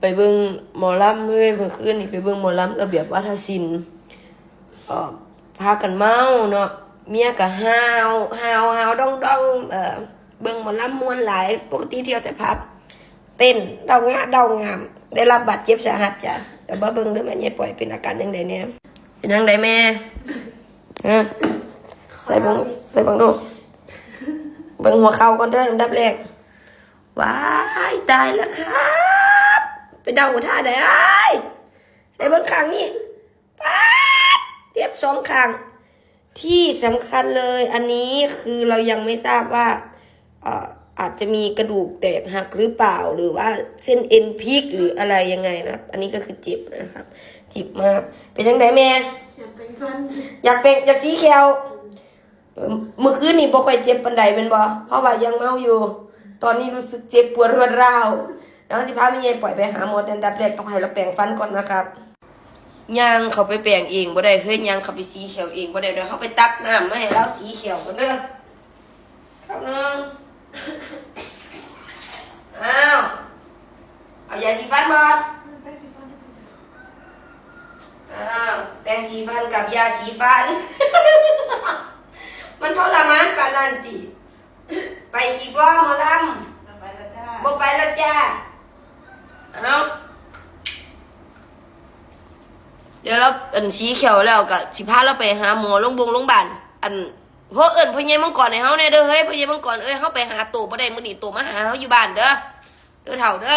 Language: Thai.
ไปเบิ่งหมอลำเมื่อเมื่อคืนนี่ไปเบิ่งหมอลำระเบียบวัฒนศิลป์เอ่อพากันเมาเนาะเมียก็ห้าวห้าวห้าวดองดองเอ่อเบิ่งหมอลำมวนหลายปกติเที่ยวแต่พับ เต้นเดางะเดางาม ได้รับบาดเจ็บสาหัสจ้ะเดี๋ยวมาเบิ่งเด้อแม่ยายปล่อยเป็นอาการยังไงเนี่ยเป็นยังไงแม่ฮะใส่เบิ่งใส่เบิ่งดูเบิ่งหัวเข่าก่อนเด้อดับแรกว้ายตายแล้วครับ ไปเดาท่าไหนไอ้ายใส่เบิ้งข้างนี่ป๊าดเทียบสองข้าง ที่สำคัญเลยอันนี้คือเรายังไม่ทราบว่าเอ่ออาจจะมีกระดูกแตกหักหรือเปล่าหรือว่าเส้นเอ็นพลิกหรืออะไรยังไงนะครับอันนี้ก็คือเจ็บนะครับเจ็บมาก เป็นยังไงแม่ อยากเป็นฟันอยากเป็นอยากสีเขียวเอ่อเมื่อคืนนี่บ่ค่อยเจ็บปานใดเป็นบ่เพราะว่ายังเมาอยู่ ตอนนี้รู้สึกเจ็บปวดรวดร้าว แล้วสิพาแม่ยายปล่อยไปหาหมอแต่อันดับแรกต้องให้เราแปรงฟันก่อนนะครับย่างเขาไปแปรงเองบ่ได้เฮ้ยย่างเขาไปสีเขียวเองบ่ได้เดี๋ยวเขาไปตักน้ำมาให้เราสีเขียวกันเด้อครับนึงอ้าวเอายาสีฟันบ่อ้าวแปรงสีฟันกับยาสีฟัน มันทรมานปานนั้นติไปอีกว่าหมอล ไปแล้วจ้าำบ่ไปแล้วจ้า เอาเดี๋ยวเราอันสีเขียวแล้วก็สิพาเราไปหาหมอโรงพยาบาลโรงพยาบาลอันพราะเอิญพ่อใหญ่มังกรให้เฮาเน่เด้อเฮ้ยพ่อใหญ่มังกรเอ้ยเฮาไปหาตู่บ่ได้มื้อนี้ตู่มาหาเฮาอยู่บ้านเด้อเด้อเฒ่าเด้อ